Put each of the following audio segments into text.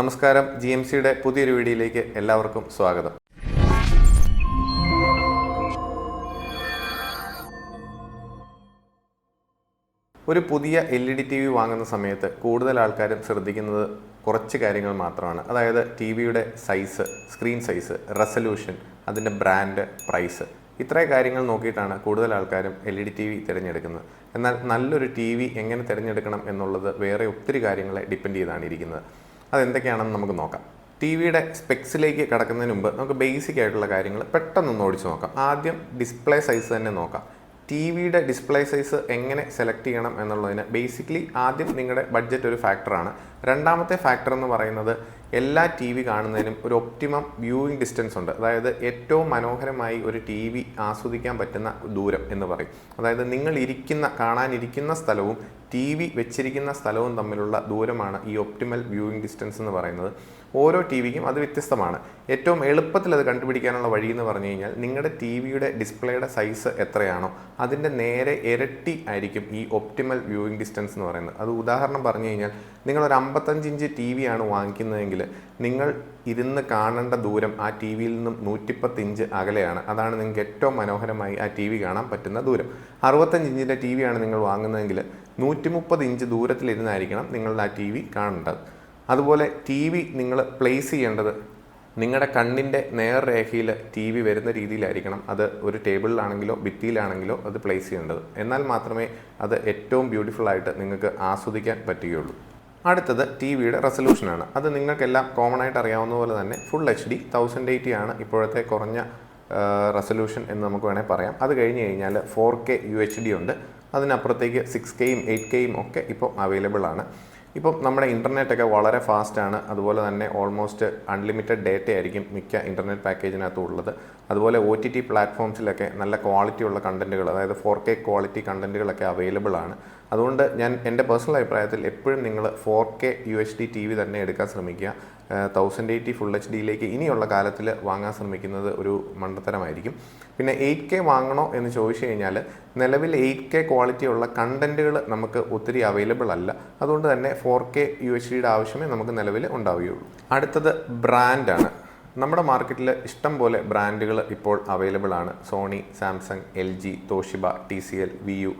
നമസ്കാരം. G M സിയുടെ പുതിയൊരു വീഡിയോയിലേക്ക് എല്ലാവർക്കും സ്വാഗതം. ഒരു പുതിയ L E D T V വാങ്ങുന്ന സമയത്ത് കൂടുതൽ ആൾക്കാരും ശ്രദ്ധിക്കുന്നത് കുറച്ച് കാര്യങ്ങൾ മാത്രമാണ്. അതായത് ടി വിയുടെ സൈസ് സ്ക്രീൻ സൈസ് റെസല്യൂഷൻ അതിന്റെ ബ്രാൻഡ് പ്രൈസ് ഇത്രയും കാര്യങ്ങൾ നോക്കിയിട്ടാണ് കൂടുതൽ ആൾക്കാരും L E D T V തിരഞ്ഞെടുക്കുന്നത്. എന്നാൽ നല്ലൊരു ടി വി എങ്ങനെ തിരഞ്ഞെടുക്കണം എന്നുള്ളത് വേറെ ഒത്തിരി കാര്യങ്ങളെ ഡിപ്പെൻഡ് ചെയ്താണ് ഇരിക്കുന്നത്. അതെന്തൊക്കെയാണെന്ന് നമുക്ക് നോക്കാം. ടി വിയുടെ സ്പെക്സിലേക്ക് കടക്കുന്നതിന് മുമ്പ് നമുക്ക് ബേസിക് ആയിട്ടുള്ള കാര്യങ്ങൾ പെട്ടെന്നൊന്ന് ഓടിച്ച് നോക്കാം. ആദ്യം ഡിസ്പ്ലേ സൈസ് തന്നെ നോക്കാം. ടി വിയുടെ ഡിസ്പ്ലേ സൈസ് എങ്ങനെ സെലക്ട് ചെയ്യണം എന്നുള്ളതിന് ബേസിക്കലി ആദ്യം നിങ്ങളുടെ ബഡ്ജറ്റ് ഒരു ഫാക്ടറാണ് രണ്ടാമത്തെ ഫാക്ടർ എന്ന് പറയുന്നത് എല്ലാ ടി വി കാണുന്നതിനും ഒരു ഒപ്റ്റിമം വ്യൂയിങ് ഡിസ്റ്റൻസ് ഉണ്ട്. അതായത് ഏറ്റവും മനോഹരമായി ഒരു ടി വി ആസ്വദിക്കാൻ പറ്റുന്ന ദൂരം എന്ന് പറയും. അതായത് നിങ്ങൾ ഇരിക്കുന്ന കാണാനിരിക്കുന്ന സ്ഥലവും ടി വി വെച്ചിരിക്കുന്ന സ്ഥലവും തമ്മിലുള്ള ദൂരമാണ് ഈ ഒപ്റ്റിമൽ വ്യൂയിങ് ഡിസ്റ്റൻസ് എന്ന് പറയുന്നത്. ഓരോ ടി വിക്കും അത് വ്യത്യസ്തമാണ്. ഏറ്റവും എളുപ്പത്തിൽ അത് കണ്ടുപിടിക്കാനുള്ള വഴി എന്ന് പറഞ്ഞു കഴിഞ്ഞാൽ നിങ്ങളുടെ ടി വിയുടെ ഡിസ്പ്ലേയുടെ സൈസ് എത്രയാണോ അതിന്റെ നേരെ ഇരട്ടി ആയിരിക്കും ഈ ഒപ്റ്റിമൽ വ്യൂയിങ് ഡിസ്റ്റൻസ് എന്ന് പറയുന്നത്. അത് ഉദാഹരണം പറഞ്ഞു കഴിഞ്ഞാൽ നിങ്ങളൊരു അമ്പത്തഞ്ച് ഇഞ്ച് ടി വി ആണ് വാങ്ങിക്കുന്നതെങ്കിൽ നിങ്ങൾ ഇരുന്ന് കാണേണ്ട ദൂരം ആ ടി വിയിൽ നിന്നും നൂറ്റിപ്പത്ത് ഇഞ്ച് അകലെയാണ്. അതാണ് നിങ്ങൾക്ക് ഏറ്റവും മനോഹരമായി ആ ടി വി കാണാൻ പറ്റുന്ന ദൂരം. അറുപത്തഞ്ച് ഇഞ്ചിന്റെ ടി വി ആണ് നിങ്ങൾ വാങ്ങുന്നതെങ്കിൽ നൂറ്റി മുപ്പത് ഇഞ്ച് ദൂരത്തിലിരുന്നായിരിക്കണം നിങ്ങളുടെ ആ ടി വി കാണേണ്ടത്. അതുപോലെ ടി വി നിങ്ങൾ പ്ലേസ് ചെയ്യേണ്ടത് നിങ്ങളുടെ കണ്ണിന്റെ നേർരേഖയിൽ ടി വി വരുന്ന രീതിയിലായിരിക്കണം. അത് ഒരു ടേബിളിലാണെങ്കിലോ ഭിത്തിയിലാണെങ്കിലോ അത് പ്ലേസ് ചെയ്യേണ്ടത്. എന്നാൽ മാത്രമേ അത് ഏറ്റവും ബ്യൂട്ടിഫുൾ ആയിട്ട് നിങ്ങൾക്ക് ആസ്വദിക്കാൻ പറ്റുകയുള്ളൂ. അടുത്തത് ടി വിയുടെ റെസൊല്യൂഷനാണ് അത് നിങ്ങൾക്കെല്ലാം കോമൺ ആയിട്ട് അറിയാവുന്ന പോലെ തന്നെ full H D thousand eighty ആണ് ഇപ്പോഴത്തെ കുറഞ്ഞ റെസൊല്യൂഷൻ എന്ന് നമുക്ക് വേണമെങ്കിൽ പറയാം. അത് കഴിഞ്ഞ് കഴിഞ്ഞാൽ four K U H D ഉണ്ട്. അതിനപ്പുറത്തേക്ക് സിക്സ് കെയും എയ്റ്റ് കെയും ഒക്കെ ഇപ്പോൾ അവൈലബിൾ ആണ്. ഇപ്പം നമ്മുടെ ഇന്റർനെറ്റ് ഒക്കെ വളരെ ഫാസ്റ്റാണ് അതുപോലെ തന്നെ ഓൾമോസ്റ്റ് അൺലിമിറ്റഡ് ഡേറ്റ ആയിരിക്കും മിക്ക ഇന്റർനെറ്റ് പാക്കേജിനകത്തും ഉള്ളത്. അതുപോലെ ഒ ടി ടി പ്ലാറ്റ്ഫോംസിലൊക്കെ നല്ല ക്വാളിറ്റി ഉള്ള കണ്ടന്റുകൾ അതായത് ഫോർ കെ ക്വാളിറ്റി കണ്ടന്റുകളൊക്കെ അവൈലബിൾ ആണ്. അതുകൊണ്ട് ഞാൻ എന്റെ പേഴ്സണൽ അഭിപ്രായത്തിൽ എപ്പോഴും നിങ്ങൾ four K U H D T V തന്നെ എടുക്കാൻ ശ്രമിക്കുക. തൗസൻഡ് എയ്റ്റി ഫുൾ എച്ച് ഡിയിലേക്ക് ഇനിയുള്ള കാലത്തിൽ വാങ്ങാൻ ശ്രമിക്കുന്നത് ഒരു മണ്ടത്തരമായിരിക്കും. പിന്നെ എയ്റ്റ് കെ വാങ്ങണോ എന്ന് ചോദിച്ചു കഴിഞ്ഞാൽ നിലവിൽ എയ്റ്റ് കെ ക്വാളിറ്റി ഉള്ള കണ്ടന്റുകൾ നമുക്ക് ഒത്തിരി അവൈലബിൾ അല്ല. അതുകൊണ്ട് തന്നെ ഫോർ കെ യു എച്ച് ഡിയുടെ ആവശ്യമേ നമുക്ക് നിലവിൽ ഉണ്ടാവുകയുള്ളൂ. അടുത്തത് ബ്രാൻഡാണ് നമ്മുടെ മാർക്കറ്റിൽ ഇഷ്ടം പോലെ ബ്രാൻഡുകൾ ഇപ്പോൾ അവൈലബിൾ ആണ്. Sony Samsung L G Toshiba T C L V U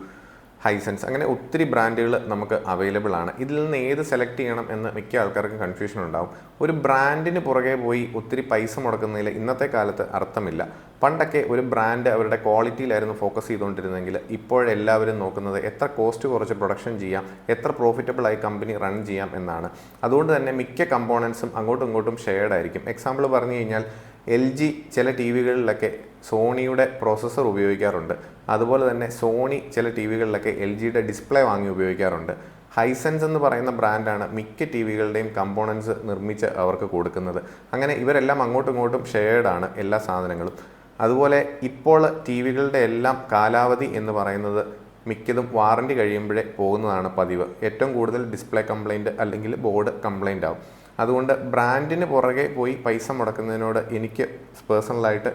Hisense അങ്ങനെ ഒത്തിരി ബ്രാൻഡുകൾ നമുക്ക് അവൈലബിൾ ആണ്. ഇതിൽ നിന്ന് ഏത് സെലക്ട് ചെയ്യണം എന്ന് മിക്ക ആൾക്കാർക്കും കൺഫ്യൂഷൻ ഉണ്ടാവും. ഒരു ബ്രാൻഡിന് പുറകെ പോയി ഒത്തിരി പൈസ മുടക്കുന്നതിൽ ഇന്നത്തെ കാലത്ത് അർത്ഥമില്ല. പണ്ടൊക്കെ ഒരു ബ്രാൻഡ് അവരുടെ ക്വാളിറ്റിയിലായിരുന്നു ഫോക്കസ് ചെയ്തുകൊണ്ടിരുന്നെങ്കിൽ ഇപ്പോഴെല്ലാവരും നോക്കുന്നത് എത്ര കോസ്റ്റ് കുറച്ച് പ്രൊഡക്ഷൻ ചെയ്യാം എത്ര പ്രോഫിറ്റബിളായി കമ്പനി റൺ ചെയ്യാം എന്നാണ്. അതുകൊണ്ട് തന്നെ മിക്ക കമ്പോണൻസും അങ്ങോട്ടും ഇങ്ങോട്ടും ഷെയർഡ് ആയിരിക്കും. എക്സാമ്പിൾ പറഞ്ഞു കഴിഞ്ഞാൽ എൽ ജി ചില ടി വികളിലൊക്കെ സോണിയുടെ പ്രോസസ്സർ ഉപയോഗിക്കാറുണ്ട്. അതുപോലെ തന്നെ സോണി ചില ടി വികളിലൊക്കെ എൽ ജിയുടെ ഡിസ്പ്ലേ വാങ്ങി ഉപയോഗിക്കാറുണ്ട്. ഹൈസെൻസ് എന്ന് പറയുന്ന ബ്രാൻഡാണ് മിക്ക ടി വികളുടെയും കമ്പോണൻസ് നിർമ്മിച്ച് അവർക്ക് കൊടുക്കുന്നത്. അങ്ങനെ ഇവരെല്ലാം അങ്ങോട്ടും ഇങ്ങോട്ടും ഷെയർഡാണ് എല്ലാ സാധനങ്ങളും. അതുപോലെ ഇപ്പോൾ ടി വികളുടെ എല്ലാം കാലാവധി എന്ന് പറയുന്നത് മിക്കതും വാറണ്ടി കഴിയുമ്പോഴേ പോകുന്നതാണ് പതിവ്. ഏറ്റവും കൂടുതൽ ഡിസ്പ്ലേ കംപ്ലൈന്റ് അല്ലെങ്കിൽ ബോർഡ് കംപ്ലൈന്റ് ആവും. അതുകൊണ്ട് ബ്രാൻഡിന് പുറകെ പോയി പൈസ മുടക്കുന്നതിനോട് എനിക്ക് പേഴ്സണലായിട്ട്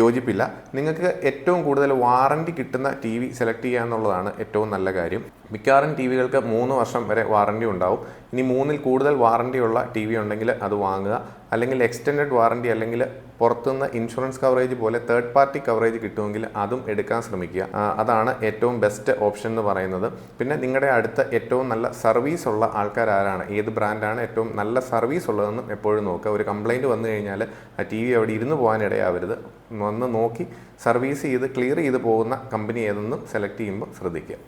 യോജിപ്പില്ല. നിങ്ങൾക്ക് ഏറ്റവും കൂടുതൽ വാറണ്ടി കിട്ടുന്ന ടി വി സെലക്ട് ചെയ്യുക എന്നുള്ളതാണ് ഏറ്റവും നല്ല കാര്യം. മിക്കവാറും ടി വികൾക്ക് മൂന്ന് വർഷം വരെ വാറണ്ടി ഉണ്ടാവും. ഇനി മൂന്നിൽ കൂടുതൽ വാറണ്ടി ഉള്ള ടി വി ഉണ്ടെങ്കിൽ അത് വാങ്ങുക. അല്ലെങ്കിൽ എക്സ്റ്റെൻഡഡ് വാറണ്ടി അല്ലെങ്കിൽ പുറത്തുനിന്ന് ഇൻഷുറൻസ് കവറേജ് പോലെ തേർഡ് പാർട്ടി കവറേജ് കിട്ടുമെങ്കിൽ അതും എടുക്കാൻ ശ്രമിക്കുക. അതാണ് ഏറ്റവും ബെസ്റ്റ് ഓപ്ഷൻ എന്ന് പറയുന്നത്. പിന്നെ നിങ്ങളുടെ അടുത്ത ഏറ്റവും നല്ല സർവീസ് ഉള്ള ആൾക്കാർ ആരാണ്? ഏത് ബ്രാൻഡാണ് ഏറ്റവും നല്ല സർവീസ് ഉള്ളതെന്നും എപ്പോഴും നോക്കുക. ഒരു കംപ്ലൈന്റ് വന്നു കഴിഞ്ഞാൽ ആ ടി വി അവിടെ ഇരുന്ന് പോകാനിടയാവരുത്. വന്ന് നോക്കി സർവീസ് ചെയ്ത് ക്ലിയർ ചെയ്ത് പോകുന്ന കമ്പനി ഏതെന്നും സെലക്ട് ചെയ്യുമ്പോൾ ശ്രദ്ധിക്കുക.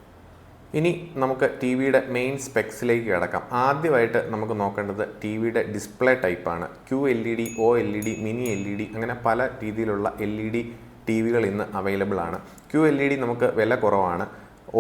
ഇനി നമുക്ക് ടി വിയുടെ മെയിൻ സ്പെക്സിലേക്ക് കിടക്കാം. ആദ്യമായിട്ട് നമുക്ക് നോക്കേണ്ടത് ടി വിയുടെ ഡിസ്പ്ലേ ടൈപ്പാണ് Q L E D O L E D mini L E D അങ്ങനെ പല രീതിയിലുള്ള എൽ ഇ ഡി ടി വികൾ ഇന്ന് അവൈലബിൾ ആണ്. ക്യു എൽ ഇ ഡി നമുക്ക് വില കുറവാണ്.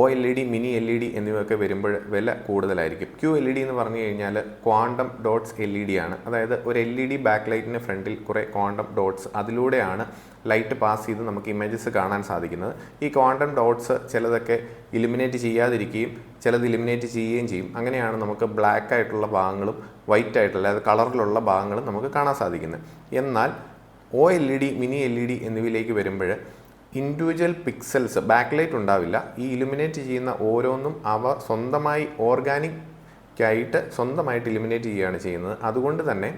O L E D mini L E D എന്നിവയൊക്കെ വരുമ്പോൾ വില കൂടുതലായിരിക്കും. ക്യു എൽ ഇ ഡി എന്ന് പറഞ്ഞു കഴിഞ്ഞാൽ quantum dots L E D ആണ്. അതായത് ഒരു എൽ ഇ ഡി ബാക്ക് ലൈറ്റിന്റെ ഫ്രണ്ടിൽ കുറേ ക്വാണ്ടം ഡോട്ട്സ് അതിലൂടെയാണ് ലൈറ്റ് പാസ് ചെയ്ത് നമുക്ക് ഇമേജസ് കാണാൻ സാധിക്കുന്നത്. ഈ ക്വാണ്ടം ഡോട്ട്സ് ചിലതൊക്കെ ഇലിമിനേറ്റ് ചെയ്യാതിരിക്കുകയും ചിലത് ഇലിമിനേറ്റ് ചെയ്യുകയും ചെയ്യും. അങ്ങനെയാണ് നമുക്ക് ബ്ലാക്ക് ആയിട്ടുള്ള ഭാഗങ്ങളും വൈറ്റ് ആയിട്ടുള്ള അതായത് കളറിലുള്ള ഭാഗങ്ങളും നമുക്ക് കാണാൻ സാധിക്കുന്നത്. എന്നാൽ O L E D mini L E D എന്നിവയിലേക്ക് വരുമ്പോൾ ഇൻഡിവിജ്വൽ പിക്സൽസ് ബാക്ക് ലൈറ്റ് ഉണ്ടാവില്ല. ഈ ഇലുമിനേറ്റ് ചെയ്യുന്ന ഓരോന്നും അവ സ്വന്തമായി ഓർഗാനിക്കായിട്ട് സ്വന്തമായിട്ട് ഇലുമിനേറ്റ് ചെയ്യുകയാണ് ചെയ്യുന്നത്. അതുകൊണ്ട് തന്നെ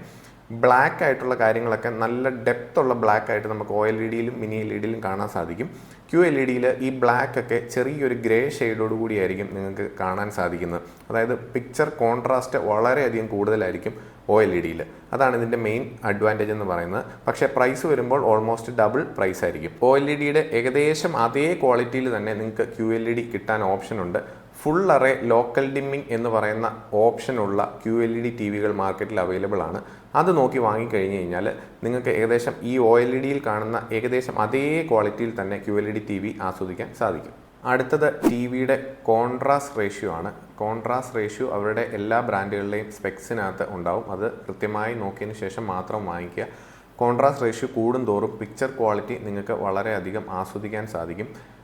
ബ്ലാക്ക് ആയിട്ടുള്ള കാര്യങ്ങളൊക്കെ നല്ല ഡെപ്ത് ഉള്ള ബ്ലാക്ക് ആയിട്ട് നമുക്ക് ഒ എൽ ഇ ഡിയിലും മിനി എൽ ഇ ഡിയിലും കാണാൻ സാധിക്കും. ക്യു എൽ ഇ ഡിയിൽ ഈ ബ്ലാക്ക് ഒക്കെ ചെറിയൊരു ഗ്രേ ഷെയ്ഡോട് കൂടിയായിരിക്കും നിങ്ങൾക്ക് കാണാൻ സാധിക്കുന്നത്. അതായത് പിക്ചർ കോൺട്രാസ്റ്റ് വളരെയധികം കൂടുതലായിരിക്കും. ഒ എൽ ഇ ഡിയിൽ അതാണ് ഇതിന്റെ മെയിൻ അഡ്വാന്റേജ് എന്ന് പറയുന്നത്. പക്ഷേ പ്രൈസ് വരുമ്പോൾ ഓൾമോസ്റ്റ് ഡബിൾ പ്രൈസ് ആയിരിക്കും. ഒ എൽ ഇ ഡിയുടെ ഏകദേശം അതേ ക്വാളിറ്റിയിൽ തന്നെ നിങ്ങൾക്ക് ക്യു എൽ ഇ ഡി കിട്ടാൻ ഓപ്ഷൻ ഉണ്ട്. ഫുൾ അറേ ലോക്കൽ ഡിമ്മിംഗ് എന്ന് പറയുന്ന ഓപ്ഷനുള്ള Q L E D T വികൾ മാർക്കറ്റിൽ അവൈലബിൾ ആണ്. അത് നോക്കി വാങ്ങിക്കഴിഞ്ഞ് കഴിഞ്ഞാൽ നിങ്ങൾക്ക് ഏകദേശം ഈ ഒ എൽ ഇ ഡിയിൽ കാണുന്ന ഏകദേശം അതേ ക്വാളിറ്റിയിൽ തന്നെ Q L E D T V ആസ്വദിക്കാൻ സാധിക്കും. അടുത്തത് ടി വിയുടെ കോൺട്രാസ്റ്റ് റേഷ്യോ ആണ്. കോൺട്രാസ്റ്റ് റേഷ്യോ അവരുടെ എല്ലാ ബ്രാൻഡുകളിലെയും സ്പെക്സിനകത്ത് ഉണ്ടാവും. അത് കൃത്യമായി നോക്കിയതിന് ശേഷം മാത്രം വാങ്ങിക്കുക. കോൺട്രാസ്റ്റ് റേഷ്യോ കൂടുന്തോറും പിക്ചർ ക്വാളിറ്റി നിങ്ങൾക്ക് വളരെയധികം ആസ്വദിക്കാൻ സാധിക്കും.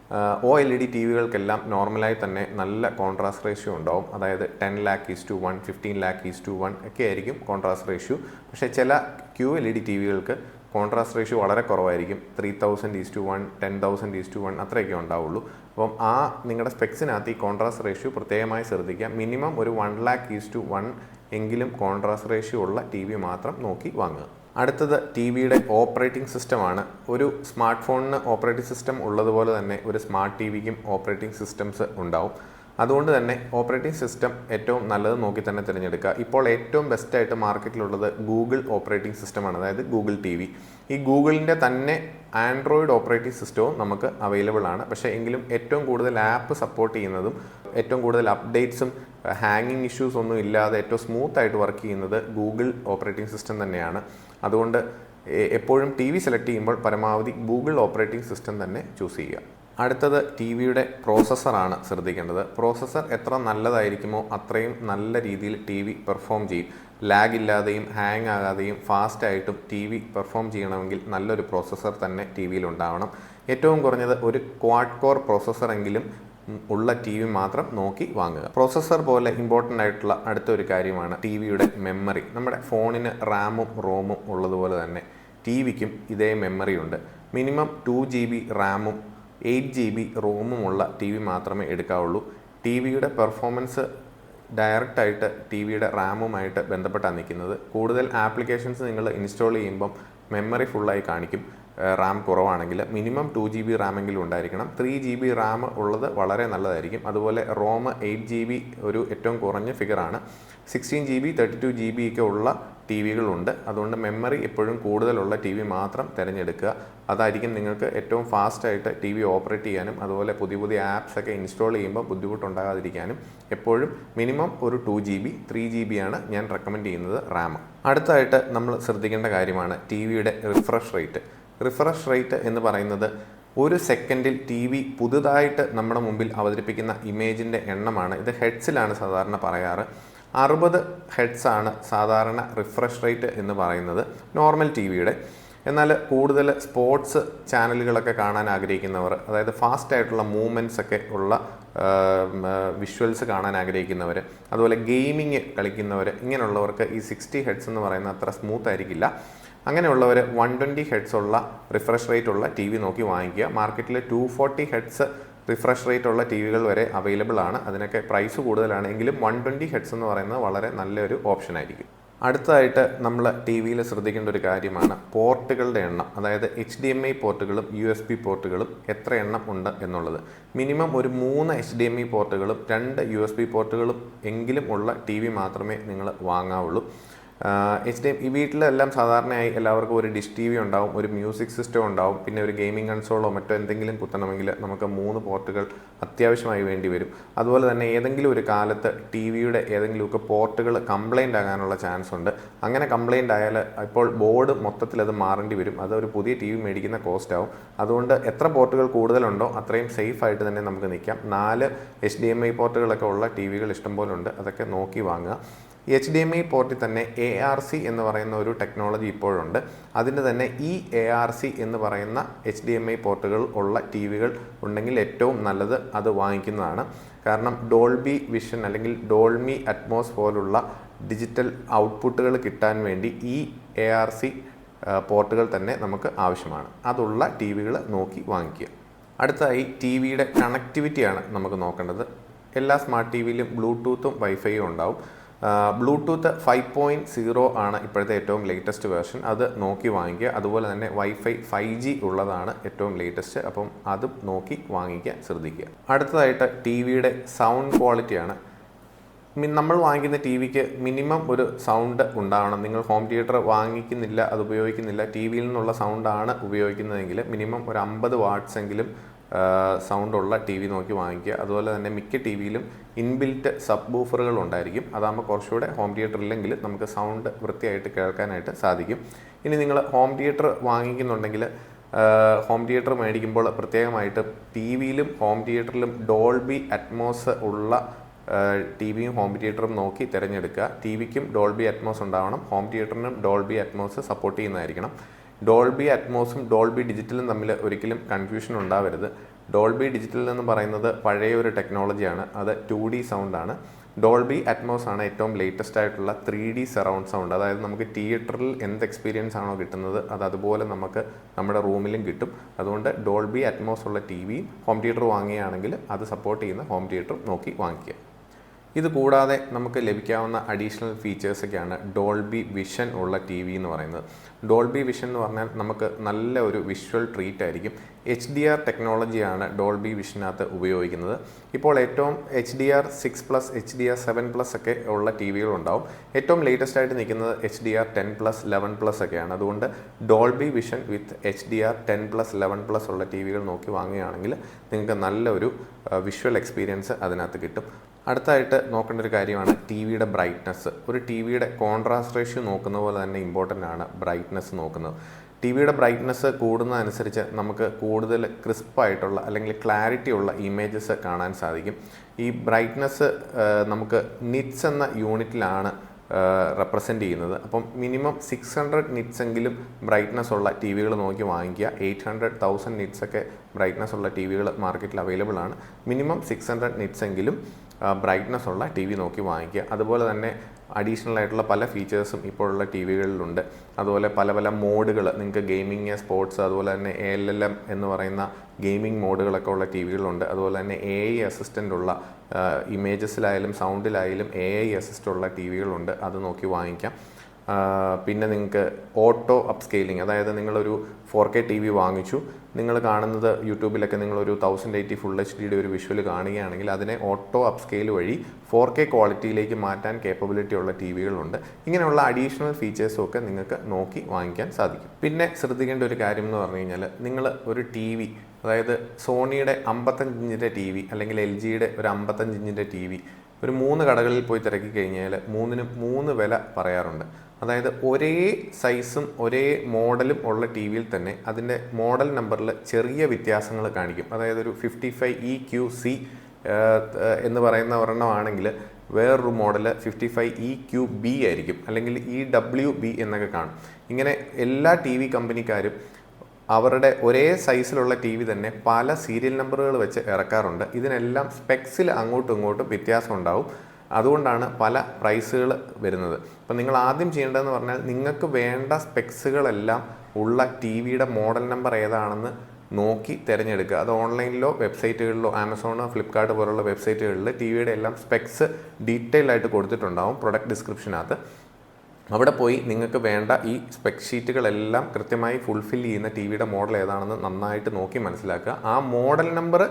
O L E D T വികൾക്കെല്ലാം നോർമലായി തന്നെ നല്ല കോൺട്രാസ്റ്റ് റേഷ്യോ ഉണ്ടാവും. അതായത് ten lakh is to one fifteen lakh is to one ഒക്കെ ആയിരിക്കും കോൺട്രാസ്റ്റ് റേഷ്യോ. പക്ഷേ ചില Q L E D T വികൾക്ക് contrast ratio വളരെ കുറവായിരിക്കും. Three thousand is to one ten thousand is to one അത്രയൊക്കെ ഉണ്ടാവുള്ളൂ. അപ്പം ആ നിങ്ങളുടെ സ്പെക്സിനകത്ത് ഈ കോൺട്രാസ്റ്റ് റേഷ്യോ പ്രത്യേകമായി ശ്രദ്ധിക്കുക. മിനിമം ഒരു one lakh is to one എങ്കിലും കോൺട്രാസ്റ്റ് റേഷ്യോ ഉള്ള ടി വി മാത്രം നോക്കി വാങ്ങുക. അടുത്തത് ടി വിയുടെ ഓപ്പറേറ്റിംഗ് സിസ്റ്റമാണ് ഒരു സ്മാർട്ട് ഫോണിന് ഓപ്പറേറ്റിംഗ് സിസ്റ്റം ഉള്ളതുപോലെ തന്നെ ഒരു സ്മാർട്ട് ടി വിക്കും ഓപ്പറേറ്റിംഗ് സിസ്റ്റംസ് ഉണ്ടാവും. അതുകൊണ്ട് തന്നെ ഓപ്പറേറ്റിംഗ് സിസ്റ്റം ഏറ്റവും നല്ലത് നോക്കി തന്നെ തിരഞ്ഞെടുക്കുക. ഇപ്പോൾ ഏറ്റവും ബെസ്റ്റായിട്ട് മാർക്കറ്റിലുള്ളത് ഗൂഗിൾ ഓപ്പറേറ്റിംഗ് സിസ്റ്റമാണ് അതായത് ഗൂഗിൾ ടി വി ഈ ഗൂഗിളിന്റെ തന്നെ ആൻഡ്രോയിഡ് ഓപ്പറേറ്റിംഗ് സിസ്റ്റവും നമുക്ക് അവൈലബിൾ ആണ്. പക്ഷേ എങ്കിലും ഏറ്റവും കൂടുതൽ ആപ്പ് സപ്പോർട്ട് ചെയ്യുന്നതും ഏറ്റവും കൂടുതൽ അപ്ഡേറ്റ്സും ഹാങ്ങിങ് ഇഷ്യൂസ് ഒന്നും ഇല്ലാതെ ഏറ്റവും സ്മൂത്ത് ആയിട്ട് വർക്ക് ചെയ്യുന്നത് ഗൂഗിൾ ഓപ്പറേറ്റിംഗ് സിസ്റ്റം തന്നെയാണ്. അതുകൊണ്ട് എപ്പോഴും ടി വി സെലക്ട് ചെയ്യുമ്പോൾ പരമാവധി ഗൂഗിൾ ഓപ്പറേറ്റിംഗ് സിസ്റ്റം തന്നെ ചൂസ് ചെയ്യുക. അടുത്തത് ടി വിയുടെ പ്രോസസ്സറാണ് ശ്രദ്ധിക്കേണ്ടത്. പ്രോസസ്സർ എത്ര നല്ലതായിരിക്കുമോ അത്രയും നല്ല രീതിയിൽ ടി വി പെർഫോം ചെയ്യും. ലാഗ് ഇല്ലാതെയും ഹാങ് ആകാതെയും ഫാസ്റ്റ് ആയിട്ടും ടി വി പെർഫോം ചെയ്യണമെങ്കിൽ നല്ലൊരു പ്രോസസ്സർ തന്നെ ടി വിയിൽ ഉണ്ടാവണം. ഏറ്റവും കുറഞ്ഞത് ഒരു ക്വാഡ് കോർ പ്രോസസ്സറെങ്കിലും ഉള്ള ടി വി മാത്രം നോക്കി വാങ്ങുക. പ്രോസസ്സർ പോലെ ഇമ്പോർട്ടന്റ് ആയിട്ടുള്ള അടുത്തൊരു കാര്യമാണ് ടി വിയുടെ മെമ്മറി. നമ്മുടെ ഫോണിന് റാമും റോമും ഉള്ളതുപോലെ തന്നെ ടി വിക്കും ഇതേ മെമ്മറി ഉണ്ട് മിനിമം ടു ജി ബി റാമും എയ്റ്റ് ജി ബി റോമുമുള്ള ടി വി മാത്രമേ എടുക്കാവുള്ളൂ. ടി വിയുടെ പെർഫോമൻസ് ഡയറക്റ്റായിട്ട് ടി വിയുടെ റാമുമായിട്ട് ബന്ധപ്പെട്ടാണ് നിൽക്കുന്നത്. കൂടുതൽ ആപ്ലിക്കേഷൻസ് നിങ്ങൾ ഇൻസ്റ്റാൾ ചെയ്യുമ്പം മെമ്മറി ഫുള്ളായി കാണിക്കും. റാം കുറവാണെങ്കിൽ മിനിമം ടു ജി ബി റാമെങ്കിലും ഉണ്ടായിരിക്കണം. ത്രീ ജി ബി റാം ഉള്ളത് വളരെ നല്ലതായിരിക്കും. അതുപോലെ റോം എയ്റ്റ് ജി ബി ഒരു ഏറ്റവും കുറഞ്ഞ ഫിഗറാണ്. Sixteen G B thirty two G B ഒക്കെ ഉള്ള ടി വികളുണ്ട് അതുകൊണ്ട് മെമ്മറി എപ്പോഴും കൂടുതലുള്ള ടി വി മാത്രം തിരഞ്ഞെടുക്കുക. അതായിരിക്കും നിങ്ങൾക്ക് ഏറ്റവും ഫാസ്റ്റായിട്ട് ടി വി ഓപ്പറേറ്റ് ചെയ്യാനും അതുപോലെ പുതിയ പുതിയ ആപ്സ് ഒക്കെ ഇൻസ്റ്റാൾ ചെയ്യുമ്പോൾ ബുദ്ധിമുട്ടുണ്ടാകാതിരിക്കാനും എപ്പോഴും മിനിമം ഒരു two G B three G B ആണ് ഞാൻ റെക്കമെൻഡ് ചെയ്യുന്നത് റാം. അടുത്തായിട്ട് നമ്മൾ ശ്രദ്ധിക്കേണ്ട കാര്യമാണ് ടി വിയുടെ റിഫ്രഷ് റേറ്റ് റിഫ്രഷ് റേറ്റ് എന്ന് പറയുന്നത് ഒരു സെക്കൻഡിൽ ടി വി പുതുതായിട്ട് നമ്മുടെ മുമ്പിൽ അവതരിപ്പിക്കുന്ന ഇമേജിന്റെ എണ്ണമാണ്. ഇത് ഹെഡ്സിലാണ് സാധാരണ പറയാറ്. അറുപത് ഹെഡ്സ് ആണ് സാധാരണ റിഫ്രഷ് റേറ്റ് എന്ന് പറയുന്നത് നോർമൽ ടി വിയുടെ. എന്നാൽ കൂടുതൽ സ്പോർട്സ് ചാനലുകളൊക്കെ കാണാൻ ആഗ്രഹിക്കുന്നവർ അതായത് ഫാസ്റ്റ് ആയിട്ടുള്ള മൂവ്മെന്റ്സ് ഒക്കെ ഉള്ള വിഷ്വൽസ് കാണാൻ ആഗ്രഹിക്കുന്നവർ അതുപോലെ ഗെയിമിങ് കളിക്കുന്നവർ ഇങ്ങനെയുള്ളവർക്ക് ഈ സിക്സ്റ്റി ഹെഡ്സ് എന്ന് പറയുന്ന അത്ര സ്മൂത്ത് ആയിരിക്കില്ല. അങ്ങനെയുള്ളവർ വൺ ട്വന്റി ഹെഡ്സ് ഉള്ള റിഫ്രഷ് റേറ്റ് ഉള്ള ടി വി നോക്കി വാങ്ങിക്കുക. മാർക്കറ്റിൽ two forty hertz refresh rate ഉള്ള ടി വികൾ വരെ അവൈലബിൾ ആണ്. അതിനൊക്കെ പ്രൈസ് കൂടുതലാണെങ്കിലും വൺ ട്വന്റി ഹെഡ്സ് എന്ന് പറയുന്നത് വളരെ നല്ലൊരു ഓപ്ഷൻ ആയിരിക്കും. അടുത്തതായിട്ട് നമ്മൾ ടി വിയിൽ ശ്രദ്ധിക്കേണ്ട ഒരു കാര്യമാണ് പോർട്ടുകളുടെ എണ്ണം. അതായത് എച്ച് ഡി എം ഐ പോർട്ടുകളും യു എസ് ബി പോർട്ടുകളും എത്ര എണ്ണം ഉണ്ട് എന്നുള്ളത്. മിനിമം ഒരു മൂന്ന് എച്ച് ഡി എം ഐ പോർട്ടുകളും രണ്ട് യു എസ് ബി പോർട്ടുകളും എങ്കിലും ഉള്ള ടി വി മാത്രമേ നിങ്ങൾ വാങ്ങാവുള്ളൂ. എച്ച് ഡി ഈ വീട്ടിലെല്ലാം സാധാരണയായി എല്ലാവർക്കും ഒരു ഡിഷ് ടി വി ഉണ്ടാവും ഒരു മ്യൂസിക് സിസ്റ്റം ഉണ്ടാവും പിന്നെ ഒരു ഗെയിമിംഗ് കൺസോളോ മറ്റോ എന്തെങ്കിലും കുത്തണമെങ്കിൽ നമുക്ക് മൂന്ന് പോർട്ടുകൾ അത്യാവശ്യമായി വേണ്ടി വരും. അതുപോലെ തന്നെ ഏതെങ്കിലും ഒരു കാലത്ത് ടി വിയുടെ ഏതെങ്കിലുമൊക്കെ പോർട്ടുകൾ കംപ്ലൈന്റ് ആകാനുള്ള ചാൻസ് ഉണ്ട്. അങ്ങനെ കംപ്ലൈന്റ് ആയാൽ ഇപ്പോൾ ബോർഡ് മൊത്തത്തിൽ അത് മാറേണ്ടി വരും. അത് ഒരു പുതിയ ടി വി മേടിക്കുന്ന കോസ്റ്റ് ആവും. അതുകൊണ്ട് എത്ര പോർട്ടുകൾ കൂടുതലുണ്ടോ അത്രയും സേഫ് ആയിട്ട് തന്നെ നമുക്ക് നിൽക്കാം. നാല് എച്ച് ഡി എം ഐ പോർട്ടുകളൊക്കെ ഉള്ള ടി വികൾ ഇഷ്ടംപോലെ ഉണ്ട്. അതൊക്കെ നോക്കി വാങ്ങുക. എച്ച് ഡി എം ഐ പോർട്ടിൽ തന്നെ എ ആർ സി എന്ന് പറയുന്ന ഒരു ടെക്നോളജി ഇപ്പോഴുണ്ട്. അതിന് തന്നെ ഈ എ ആർ സി എന്ന് പറയുന്ന എച്ച് ഡി എം ഐ പോർട്ടുകൾ ഉള്ള ടി വികൾ ഉണ്ടെങ്കിൽ ഏറ്റവും നല്ലത് അത് വാങ്ങിക്കുന്നതാണ്. കാരണം ഡോൾബി വിഷൻ അല്ലെങ്കിൽ ഡോൾമി അറ്റ്മോസ് പോലുള്ള ഡിജിറ്റൽ ഔട്ട്പുട്ടുകൾ കിട്ടാൻ വേണ്ടി ഈ എ ആർ സി പോർട്ടുകൾ തന്നെ നമുക്ക് ആവശ്യമാണ്. അതുള്ള ടി വികൾ നോക്കി വാങ്ങിക്കുക. അടുത്തതായി ടി വിയുടെ കണക്ടിവിറ്റിയാണ് നമുക്ക് നോക്കേണ്ടത്. എല്ലാ സ്മാർട്ട് ടി വിയിലും ബ്ലൂടൂത്തും വൈഫൈയും ഉണ്ടാവും. ബ്ലൂടൂത്ത് ഫൈവ് പോയിന്റ് സീറോ ആണ് ഇപ്പോഴത്തെ ഏറ്റവും ലേറ്റസ്റ്റ് വേർഷൻ അത് നോക്കി വാങ്ങിക്കുക. അതുപോലെ തന്നെ വൈഫൈ ഫൈവ് ജി ഉള്ളതാണ് ഏറ്റവും ലേറ്റസ്റ്റ് അപ്പം അതും നോക്കി വാങ്ങിക്കാൻ ശ്രദ്ധിക്കുക. അടുത്തതായിട്ട് ടി വിയുടെ സൗണ്ട് ക്വാളിറ്റിയാണ് നമ്മൾ വാങ്ങിക്കുന്ന ടി വിക്ക് മിനിമം ഒരു സൗണ്ട് ഉണ്ടാവണം. നിങ്ങൾ ഹോം തിയേറ്റർ വാങ്ങിക്കുന്നില്ല അത് ഉപയോഗിക്കുന്നില്ല. ടി വിയിൽ നിന്നുള്ള സൗണ്ടാണ് ഉപയോഗിക്കുന്നതെങ്കിൽ മിനിമം ഒരു അമ്പത് വാട്ട്സ് എങ്കിലും സൗണ്ട് ഉള്ള ടി വി നോക്കി വാങ്ങിക്കുക. അതുപോലെ തന്നെ മിക്ക ടി വിയിലും ഇൻബിൽറ്റ് സബ് ബൂഫറുകൾ ഉണ്ടായിരിക്കും. അതാകുമ്പോൾ കുറച്ചുകൂടെ ഹോം തിയേറ്റർ ഇല്ലെങ്കിൽ നമുക്ക് സൗണ്ട് വൃത്തിയായിട്ട് കേൾക്കാനായിട്ട് സാധിക്കും. ഇനി നിങ്ങൾ ഹോം തിയേറ്റർ വാങ്ങിക്കുന്നുണ്ടെങ്കിൽ ഹോം തിയേറ്റർ മേടിക്കുമ്പോൾ പ്രത്യേകമായിട്ട് ടി വിയിലും ഹോം തിയേറ്ററിലും ഡോൾബി അറ്റ്മോസ് ഉള്ള ടി വിയും ഹോം തിയേറ്ററും നോക്കി തിരഞ്ഞെടുക്കുക. ടി വിക്കും ഡോൾബി അറ്റ്മോസ് ഉണ്ടാവണം. ഹോം തിയേറ്ററിനും ഡോൾബി അറ്റ്മോസ് സപ്പോർട്ട് ചെയ്യുന്നതായിരിക്കണം. ഡോൾബി അറ്റ്മോസും ഡോൾബി ഡിജിറ്റലും തമ്മിൽ ഒരിക്കലും കൺഫ്യൂഷൻ ഉണ്ടാവരുത്. ഡോൾബി ഡിജിറ്റൽ എന്ന് പറയുന്നത് പഴയ ഒരു ടെക്നോളജിയാണ് അത് ടു ഡി സൗണ്ടാണ് ഡോൾബി അറ്റ്മോസ് ആണ് ഏറ്റവും ലേറ്റസ്റ്റ് ആയിട്ടുള്ള ത്രീ ഡി സറൗണ്ട് സൗണ്ട് അതായത് നമുക്ക് തിയേറ്ററിൽ എന്ത് എക്സ്പീരിയൻസ് ആണോ കിട്ടുന്നത് അത് അതുപോലെ നമുക്ക് നമ്മുടെ റൂമിലും കിട്ടും. അതുകൊണ്ട് ഡോൾബി അറ്റ്മോസ് ഉള്ള ടി വി ഹോം തിയേറ്റർ വാങ്ങുകയാണെങ്കിൽ അത് സപ്പോർട്ട് ചെയ്യുന്ന ഹോം തിയേറ്റർ നോക്കി വാങ്ങിക്കുക. ഇത് കൂടാതെ നമുക്ക് ലഭിക്കാവുന്ന അഡീഷണൽ ഫീച്ചേഴ്സൊക്കെയാണ് ഡോൾബി വിഷൻ ഉള്ള ടി വി എന്ന് പറയുന്നത്. ഡോൾബി വിഷൻ എന്ന് പറഞ്ഞാൽ നമുക്ക് നല്ല ഒരു വിഷ്വൽ ട്രീറ്റ് ആയിരിക്കും. എച്ച് ഡി ആർ ടെക്നോളജിയാണ് ഡോൾബി വിഷനകത്ത് ഉപയോഗിക്കുന്നത്. ഇപ്പോൾ ഏറ്റവും H D R six plus H D R seven plus ഒക്കെ ഉള്ള ടി വികളുണ്ടാവും ഏറ്റവും ലേറ്റസ്റ്റ് ആയിട്ട് നിൽക്കുന്നത് H D R ten plus eleven plus ഒക്കെയാണ്. അതുകൊണ്ട് Dolby vision with H D R ten plus eleven plus ഉള്ള ടി വികൾ നോക്കി വാങ്ങുകയാണെങ്കിൽ നിങ്ങൾക്ക് നല്ലൊരു വിഷ്വൽ എക്സ്പീരിയൻസ് അതിനകത്ത് കിട്ടും. അടുത്തായിട്ട് നോക്കേണ്ട ഒരു കാര്യമാണ് ടി വിയുടെ ബ്രൈറ്റ്നസ്. ഒരു ടി വിയുടെ കോൺട്രാസ്റ്റ് റേഷ്യോ നോക്കുന്ന പോലെ തന്നെ ഇമ്പോർട്ടന്റ് ആണ് ബ്രൈറ്റ്നസ് നോക്കുന്നത്. ടി വിയുടെ ബ്രൈറ്റ്നസ് കൂടുന്നതനുസരിച്ച് നമുക്ക് കൂടുതൽ ക്രിസ്പായിട്ടുള്ള അല്ലെങ്കിൽ ക്ലാരിറ്റി ഉള്ള ഇമേജസ് കാണാൻ സാധിക്കും. ഈ ബ്രൈറ്റ്നസ് നമുക്ക് നിറ്റ്സ് എന്ന യൂണിറ്റിലാണ് റെപ്രസെന്റ് ചെയ്യുന്നത്. അപ്പം മിനിമം സിക്സ് ഹൺഡ്രഡ് നിറ്റ്സ് എങ്കിലും ബ്രൈറ്റ്നസ് ഉള്ള ടി വികൾ നോക്കി വാങ്ങിക്കുക. എയ്റ്റ് ഹൺഡ്രഡ് തൗസൻഡ് നിറ്റ്സ് ഒക്കെ ബ്രൈറ്റ്നസ് ഉള്ള ടി വികൾ മാർക്കറ്റിൽ അവൈലബിൾ ആണ്. മിനിമം സിക്സ് ഹൺഡ്രഡ് നിറ്റ്സ് എങ്കിലും ബ്രൈറ്റ്നസ് ഉള്ള ടി വി നോക്കി വാങ്ങിക്കുക. അതുപോലെ തന്നെ അഡീഷണൽ ആയിട്ടുള്ള പല ഫീച്ചേഴ്സും ഇപ്പോഴുള്ള ടി വികളിലുണ്ട് അതുപോലെ പല പല മോഡുകൾ നിങ്ങൾക്ക് ഗെയിമിങ് സ്പോർട്സ് അതുപോലെ തന്നെ എ എൽ എൽ എം എന്ന് പറയുന്ന ഗെയിമിംഗ് മോഡുകളൊക്കെ ഉള്ള ടി വികളുണ്ട് അതുപോലെ തന്നെ എ ഐ അസിസ്റ്റന്റ് ഉള്ള ഇമേജസിലായാലും സൗണ്ടിലായാലും എ ഐ അസിസ്റ്റ് ഉള്ള ടി വികളുണ്ട് അത് നോക്കി വാങ്ങിക്കാം. പിന്നെ നിങ്ങൾക്ക് ഓട്ടോ അപ് സ്കെയിലിംഗ് അതായത് നിങ്ങളൊരു ഫോർ കെ ടി വി വാങ്ങിച്ചു. നിങ്ങൾ കാണുന്നത് യൂട്യൂബിലൊക്കെ നിങ്ങളൊരു തൗസൻഡ് എയ്റ്റി ഫുൾ എച്ച് ഡിയുടെ ഒരു വിഷ്വൽ കാണുകയാണെങ്കിൽ അതിനെ ഓട്ടോ അപ് സ്കെയിൽ വഴി ഫോർ കെ ക്വാളിറ്റിയിലേക്ക് മാറ്റാൻ കേപ്പബിലിറ്റി ഉള്ള ടി വികളുണ്ട് ഇങ്ങനെയുള്ള അഡീഷണൽ ഫീച്ചേഴ്സും ഒക്കെ നിങ്ങൾക്ക് നോക്കി വാങ്ങിക്കാൻ സാധിക്കും. പിന്നെ ശ്രദ്ധിക്കേണ്ട ഒരു കാര്യം എന്ന് പറഞ്ഞു കഴിഞ്ഞാൽ നിങ്ങൾ ഒരു ടി വി അതായത് സോണിയുടെ അമ്പത്തഞ്ച് ഇഞ്ചിന്റെ ടി വി അല്ലെങ്കിൽ എൽ ജിയുടെ ഒരു അമ്പത്തഞ്ച് ഇഞ്ചിന്റെ ടി വി ഒരു മൂന്ന് കടകളിൽ പോയി തിരക്കി കഴിഞ്ഞാൽ മൂന്നിന് മൂന്ന് വില പറയാറുണ്ട്. അതായത് ഒരേ സൈസും ഒരേ മോഡലും ഉള്ള ടി വിയിൽ തന്നെ അതിന്റെ മോഡൽ നമ്പറിൽ ചെറിയ വ്യത്യാസങ്ങൾ കാണിക്കും. അതായത് ഒരു fifty five E Q C എന്ന് പറയുന്ന ഒരെണ്ണമാണെങ്കിൽ വേറൊരു model fifty five E Q B ആയിരിക്കും. അല്ലെങ്കിൽ ഇ ഡബ്ല്യു ബി എന്നൊക്കെ കാണും. ഇങ്ങനെ എല്ലാ ടി വി കമ്പനിക്കാരും അവരുടെ ഒരേ സൈസിലുള്ള ടി വി തന്നെ പല സീരിയൽ നമ്പറുകൾ വെച്ച് ഇറക്കാറുണ്ട്. ഇതിനെല്ലാം സ്പെക്സിൽ അങ്ങോട്ടും ഇങ്ങോട്ടും വ്യത്യാസം ഉണ്ടാവും. അതുകൊണ്ടാണ് പല പ്രൈസുകൾ വരുന്നത്. അപ്പം നിങ്ങൾ ആദ്യം ചെയ്യേണ്ടതെന്ന് പറഞ്ഞാൽ നിങ്ങൾക്ക് വേണ്ട സ്പെക്സുകളെല്ലാം ഉള്ള ടി വിയുടെ മോഡൽ നമ്പർ ഏതാണെന്ന് നോക്കി തിരഞ്ഞെടുക്കുക. അത് ഓൺലൈനിലോ വെബ്സൈറ്റുകളിലോ ആമസോണോ ഫ്ലിപ്കാർട്ട് പോലുള്ള വെബ്സൈറ്റുകളിൽ ടി വിയുടെ എല്ലാം സ്പെക്സ് ഡീറ്റെയിൽ ആയിട്ട് കൊടുത്തിട്ടുണ്ടാവും പ്രൊഡക്റ്റ് ഡിസ്ക്രിപ്ഷനകത്ത്. അവിടെ പോയി നിങ്ങൾക്ക് വേണ്ട ഈ സ്പെക് ഷീറ്റുകളെല്ലാം കൃത്യമായി ഫുൾഫിൽ ചെയ്യുന്ന ടി വിയുടെ മോഡൽ ഏതാണെന്ന് നന്നായിട്ട് നോക്കി മനസ്സിലാക്കുക. ആ മോഡൽ നമ്പർ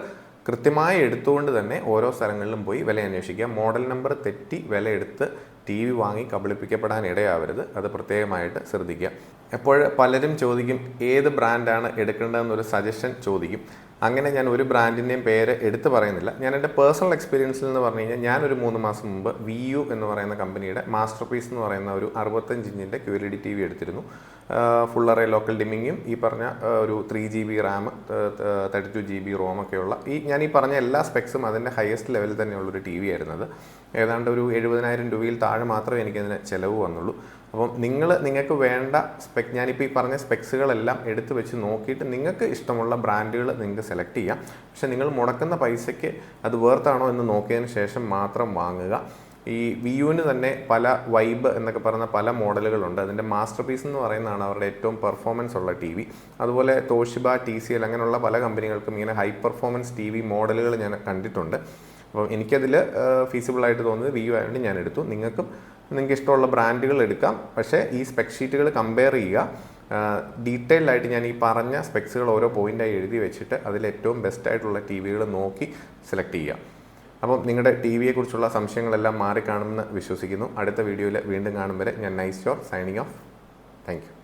കൃത്യമായി എടുത്തുകൊണ്ട് തന്നെ ഓരോ സ്ഥലങ്ങളിലും പോയി വില അന്വേഷിക്കുക. മോഡൽ നമ്പർ തെറ്റി വില എടുത്ത് ടി വി വാങ്ങി കബളിപ്പിക്കപ്പെടാൻ ഇടയാവരുത് അത് പ്രത്യേകമായിട്ട് ശ്രദ്ധിക്കുക. എപ്പോൾ പലരും ചോദിക്കും ഏത് ബ്രാൻഡാണ് എടുക്കേണ്ടതെന്നൊരു സജഷൻ ചോദിക്കും. അങ്ങനെ ഞാൻ ഒരു ബ്രാൻഡിന്റെയും പേര് എടുത്തു പറയുന്നില്ല. ഞാൻ എന്റെ പേഴ്സണൽ എക്സ്പീരിയൻസിൽ എന്ന് പറഞ്ഞു കഴിഞ്ഞാൽ ഞാനൊരു മൂന്ന് മാസം മുമ്പ് വി യു എന്ന് പറയുന്ന കമ്പനിയുടെ മാസ്റ്റർ പീസ് എന്ന് പറയുന്ന ഒരു അറുപത്തഞ്ച് ഇഞ്ചിന്റെ Q L D T V എടുത്തിരുന്നു. ഫുൾ അറേ ലോക്കൽ ഡിമ്മിങ്ങും ഈ പറഞ്ഞ ഒരു three G B RAM thirty two G B റോമൊക്കെയുള്ള ഈ ഞാൻ ഈ പറഞ്ഞ എല്ലാ സ്പെക്സും അതിന്റെ ഹയസ്റ്റ് ലെവലിൽ തന്നെയുള്ളൊരു ടി വി ആയിരുന്നത്. ഏതാണ്ട് ഒരു എഴുപതിനായിരം രൂപയിൽ താഴെ മാത്രമേ എനിക്കതിന് ചിലവ് വന്നുള്ളൂ. അപ്പം നിങ്ങൾ നിങ്ങൾക്ക് വേണ്ട സ്പെക് ഞാനിപ്പോൾ ഈ പറഞ്ഞ സ്പെക്സുകളെല്ലാം എടുത്തു വെച്ച് നോക്കിയിട്ട് നിങ്ങൾക്ക് ഇഷ്ടമുള്ള ബ്രാൻഡുകൾ നിങ്ങൾക്ക് സെലക്ട് ചെയ്യാം. പക്ഷേ നിങ്ങൾ മുടക്കുന്ന പൈസയ്ക്ക് അത് വേർത്താണോ എന്ന് നോക്കിയതിന് ശേഷം മാത്രം വാങ്ങുക. ഈ വിയുവിന് തന്നെ പല വൈബ് എന്നൊക്കെ പറയുന്ന പല മോഡലുകളുണ്ട്. അതിന്റെ മാസ്റ്റർ പീസ് എന്ന് പറയുന്നതാണ് അവരുടെ ഏറ്റവും പെർഫോമൻസ് ഉള്ള ടി വി അതുപോലെ തോഷിബ ടി സി എൽ അങ്ങനെയുള്ള പല കമ്പനികൾക്കും ഇങ്ങനെ ഹൈ പെർഫോമൻസ് ടി വി മോഡലുകൾ ഞാൻ കണ്ടിട്ടുണ്ട്. അപ്പോൾ എനിക്കതിൽ ഫീസിബിളായിട്ട് തോന്നുന്നത് വി യു ആയതുകൊണ്ട് ഞാൻ എടുത്തു. നിങ്ങൾക്കും നിങ്ങൾക്ക് ഇഷ്ടമുള്ള ബ്രാൻഡുകൾ എടുക്കാം. പക്ഷേ ഈ സ്പെക് ഷീറ്റുകൾ കമ്പയർ ചെയ്യുക. ഡീറ്റെയിൽഡ് ആയിട്ട് ഞാൻ ഈ പറഞ്ഞ സ്പെക്സുകൾ ഓരോ പോയിന്റായി എഴുതി വെച്ചിട്ട് അതിൽ ഏറ്റവും ബെസ്റ്റ് ആയിട്ടുള്ള ടി വികൾ നോക്കി സെലക്ട് ചെയ്യുക. അപ്പം നിങ്ങളുടെ ടി വിയെക്കുറിച്ചുള്ള സംശയങ്ങളെല്ലാം മാറിക്കാണുമെന്ന് വിശ്വസിക്കുന്നു. അടുത്ത വീഡിയോയിൽ വീണ്ടും കാണും വരെ ഞാൻ nice your signing off thank